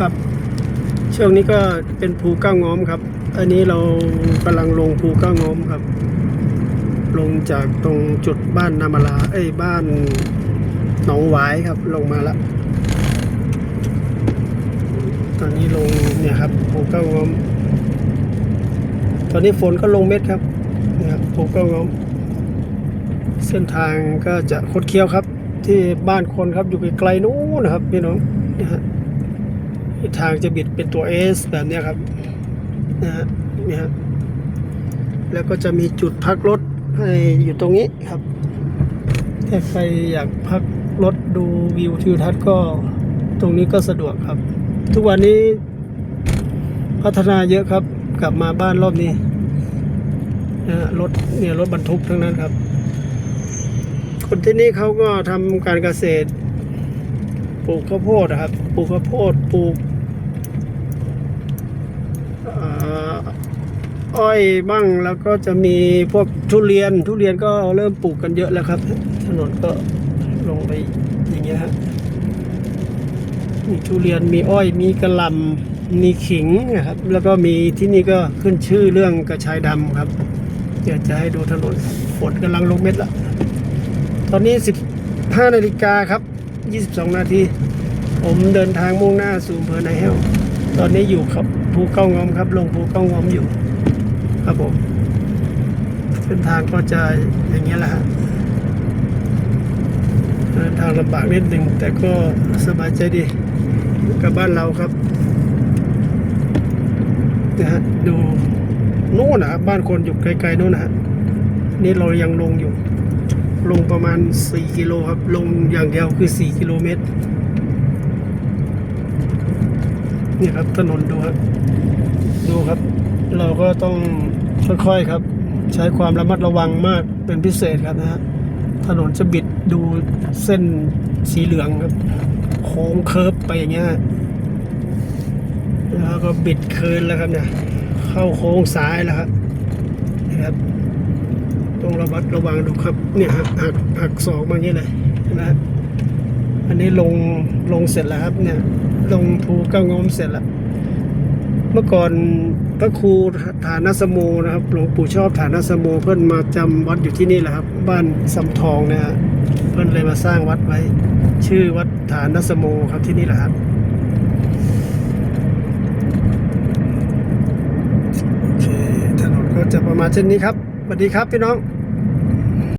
ครับช่วงนี้ก็เป็นภูเก้าง้อมครับ อันนี้เรากำลังลงภูเก้าง้อมครับ ลงจากตรงจุดบ้านนามาลาเอ้ยบ้านหนองหวายครับ ลงมาละตอนนี้ลงเนี่ยครับภูเก้าง้อม ตอนนี้ฝนก็ลงเม็ดครับเนี่ยครับภูเก้าง้อม เส้นทางก็จะคดเคี้ยวครับ ที่บ้านคนครับอยู่ไกลๆนู้นนะครับพี่น้องนะฮะ ทางจะบิดเป็นตัว S แบบนี้ครับนะฮะนี่ฮะแล้วก็จะมีจุดพักรถให้อยู่ตรงนี้ครับถ้าใครอยากพักรถดูวิวทิวทัศน์ก็ตรงนี้ก็สะดวกครับ ทุกวันนี้พัฒนาเยอะครับ กลับมาบ้านรอบนี้นะฮะรถเนี่ยรถบรรทุกทั้งนั้นครับ คนที่นี่เขาก็ทำการเกษตร ปลูกข้าวโพดนะครับ ปลูกข้าวโพดปลูกอ่า อ้อยบ้างแล้วก็จะมีพวกทุเรียนทุเรียนก็เริ่มปลูกกันเยอะแล้วครับ ถนนก็ลงไปอย่างเงี้ยฮะมีทุเรียนมีอ้อยมีกระลำมีขิงนะครับ แล้วก็มีที่นี่ก็ขึ้นชื่อเรื่องกระชายดำครับเดี๋ยวจะให้ดูถนนฝนกำลังลงเม็ดละตอนนี้ 15นาฬิกาครับ 22 นาทีผมเดินทางมุ่งหน้าสู่อำเภอนาแห้วตอนนี้อยู่ครับภูเก้างอมครับ ลงภูเก้างอมอยู่ ครับผมเส้นทางก็จะอย่างเงี้ยแหละฮะเดินทางลำบากนิดหนึ่งแต่ก็สบายใจดีกับบ้านเราครับนะฮะดูนู่นนะบ้านคนอยู่ไกลๆนู่นนะฮะนี่เรายังลงอยู่ ลงประมาณ 4 กิโลครับ ลงอย่างเดียวคือ 4 กิโลเมตรนี่ครับถนนดูครับ ดูครับ เราก็ต้องค่อยๆครับ ใช้ความระมัดระวังมากเป็นพิเศษครับนะฮะถนนจะบิดดูเส้นสีเหลืองครับโค้งเคิร์ฟไปอย่างเงี้ยแล้วก็บิดเคินแล้วครับเนี่ยเข้าโค้งซ้ายแล้วครับนะครับต้องระมัดระวังดูครับเนี่ยหักหักหักสองมาอย่างนี้เลยนะฮะอันนี้ลงลงเสร็จแล้วครับเนี่ยลงภูเก้างอมเสร็จแล้ว เมื่อก่อนพระครูฐานสโมนะครับ หลวงปู่ชอบฐานสโม เพื่อนมาจำวัดอยู่ที่นี่แหละครับ บ้านสำทองเนี่ยเพื่อนเลยมาสร้างวัดไว้ ชื่อวัดฐานสโมครับที่นี่แหละครับโอเคถนนก็จะประมาณเช่นนี้ครับสวัสดีครับพี่น้อง